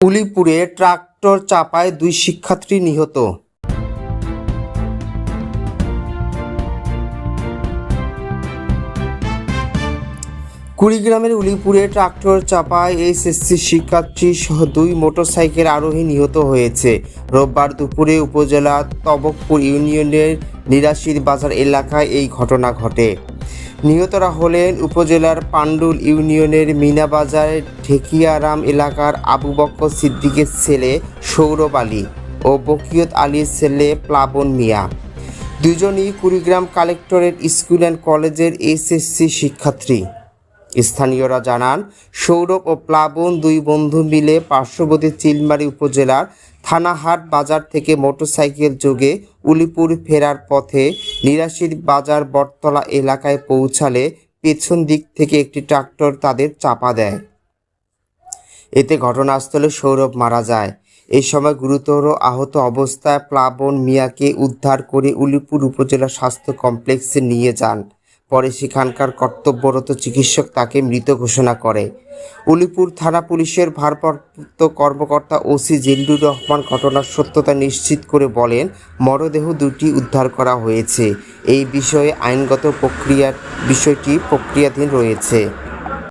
উলিপুরে tractor চাপায় দুই শিক্ষার্থী নিহত। কুড়িগ্রামের উলিপুরে ট্রাক্টর চাপায় এসএসসি শিক্ষার্থী সহ দুই মোটরসাইকেল আরোহী নিহত হয়েছে। রোববার দুপুরে উপজেলা তবকপুর ইউনিয়নের নিরাশির বাজার এলাকায় এই ঘটনা ঘটে। নিহতরা হলেন উপজেলার পান্ডুল ইউনিয়নের মিনাবাজার ঢেকিয়ারাম এলাকার আবু বক্কর সিদ্দিকের ছেলে সৌরভ আলী ও বকিয়ত আলীর ছেলে প্লাবন মিয়া। দুজনই কুড়িগ্রাম কালেক্টরেট স্কুল অ্যান্ড কলেজের এসএসসি শিক্ষার্থী। স্থানীয়রা জানান, সৌরভ ও প্লাবন দুই বন্ধু মিলে পার্শ্ববর্তী চিলমারি উপজেলার থানাহাট বাজার থেকে মোটরসাইকেল যোগে উলিপুর ফেরার পথে নিরাশির বাজার বটতলা এলাকায় পৌঁছালে পেছন দিক থেকে একটি ট্রাক্টর তাদের চাপা দেয়। এতে ঘটনাস্থলে সৌরভ মারা যায়। এই সময় গুরুতর আহত অবস্থায় প্লাবন মিয়াকে উদ্ধার করে উলিপুর উপজেলা স্বাস্থ্য কমপ্লেক্সে নিয়ে যান। পরে সেখানকার কর্তব্যরত চিকিৎসক তাকে মৃত ঘোষণা করে। উলিপুর থানা পুলিশের ভারপ্রাপ্ত কর্মকর্তা ওসি জিল্লুর রহমান ঘটনার সত্যতা নিশ্চিত করে বলেন, মরদেহ দুটি উদ্ধার করা হয়েছে। এই বিষয়ে আইনগত প্রক্রিয়ার বিষয়টি প্রক্রিয়াধীন রয়েছে।